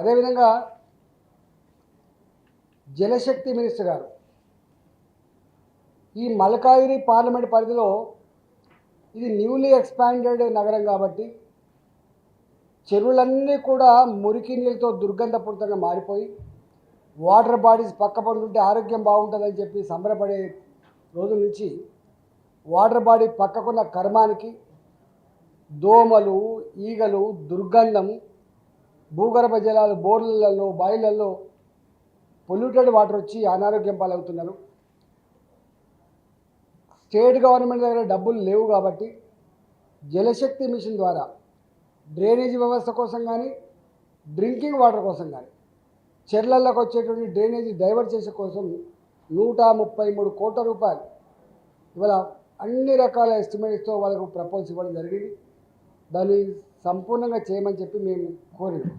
అదేవిధంగా జలశక్తి మినిస్టర్ గారు ఈ మలకాయిరి పార్లమెంట్ పరిధిలో ఇది న్యూలీ ఎక్స్పాండెడ్ నగరం కాబట్టి చెరువులన్నీ కూడా మురికి నీళ్ళతో దుర్గంధపూరితంగా మారిపోయి వాటర్ బాడీస్ పక్క పడుతుంటే ఆరోగ్యం బాగుంటుందని చెప్పి సంబరపడే రోజు నుంచి వాటర్ బాడీ పక్కకున్న కర్మానికి దోమలు ఈగలు దుర్గంధం భూగర్భ జలాలు బోర్లలో బాయిలలో పొల్యూటెడ్ వాటర్ వచ్చి అనారోగ్యం పాలవుతున్నారు. స్టేట్ గవర్నమెంట్ దగ్గర డబ్బులు లేవు కాబట్టి జలశక్తి మిషన్ ద్వారా డ్రైనేజీ వ్యవస్థ కోసం కానీ డ్రింకింగ్ వాటర్ కోసం కానీ చెర్లలోకి వచ్చేటువంటి డ్రైనేజీ డైవర్ట్ చేసే కోసం నూట ముప్పై మూడు కోట్ల రూపాయలు ఇవాళ అన్ని రకాల ఎస్టిమేట్స్తో వాళ్ళకు ప్రపోజ్ ఇవ్వడం జరిగింది. దాన్ని సంపూర్ణంగా చేయమని చెప్పి మేము కోరినాం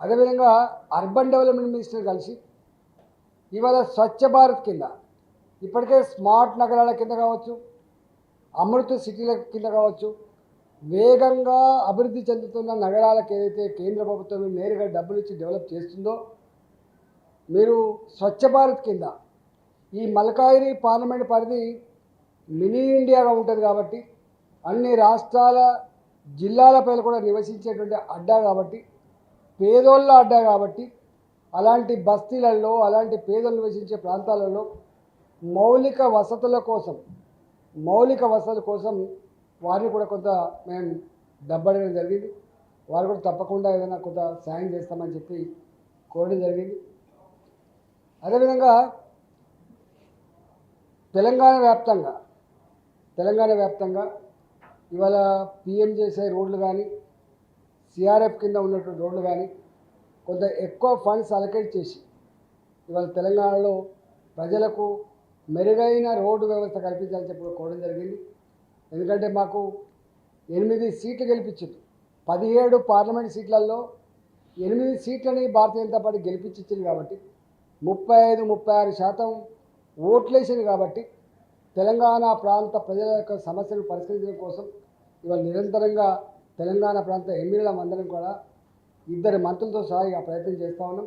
అదేవిధంగా అర్బన్ డెవలప్మెంట్ మినిస్టర్ కలిసి ఇవాళ స్వచ్ఛ భారత్ కింద ఇప్పటికే స్మార్ట్ నగరాల కింద కావచ్చు అమృత సిటీల కింద కావచ్చు వేగంగా అభివృద్ధి చెందుతున్న నగరాలకు ఏదైతే కేంద్ర ప్రభుత్వం నేరుగా డబ్బులు ఇచ్చి డెవలప్ చేస్తుందో మీరు స్వచ్ఛ భారత్ కింద ఈ మల్కాయిరి పార్లమెంట్ పరిధి మినీ ఇండియాగా ఉంటుంది కాబట్టి అన్ని రాష్ట్రాల జిల్లాల పేర్లు కూడా నివసించేటువంటి అడ్డా కాబట్టి పేదోళ్ళ అడ్డా కాబట్టి అలాంటి బస్తీలలో అలాంటి పేదలు నివసించే ప్రాంతాలలో మౌలిక వసతుల కోసం మౌలిక వసతుల కోసం వారిని కూడా కొంత మేము డబ్బడడం జరిగింది. వారు కూడా తప్పకుండా ఏదైనా కొంత సాయం చేస్తామని చెప్పి కోరడం జరిగింది. అదేవిధంగా తెలంగాణ వ్యాప్తంగా తెలంగాణ వ్యాప్తంగా ఇవాళ పిఎం చేసే రోడ్లు కానీ సిఆర్ఎఫ్ కింద ఉన్నటువంటి రోడ్లు కానీ కొంత ఎక్కువ ఫండ్స్ అలకేట్ చేసి ఇవాళ తెలంగాణలో ప్రజలకు మెరుగైన రోడ్డు వ్యవస్థ కల్పించాలని చెప్పి కోవడం జరిగింది. ఎందుకంటే మాకు ఎనిమిది సీట్లు గెలిపించింది. పదిహేడు పార్లమెంట్ సీట్లలో ఎనిమిది సీట్లని భారతీయ జనతా పార్టీ గెలిపించింది కాబట్టి ముప్పై ఐదు ముప్పై ఆరు శాతం ఓట్లేసింది కాబట్టి తెలంగాణ ప్రాంత ప్రజల యొక్క సమస్యలు పరిష్కరించడం కోసం ఇవాళ నిరంతరంగా తెలంగాణ ప్రాంత ఎమ్మెల్యేల మందరం కూడా ఇద్దరు మంత్రులతో సహా ఇక ప్రయత్నం చేస్తూ ఉన్నాం.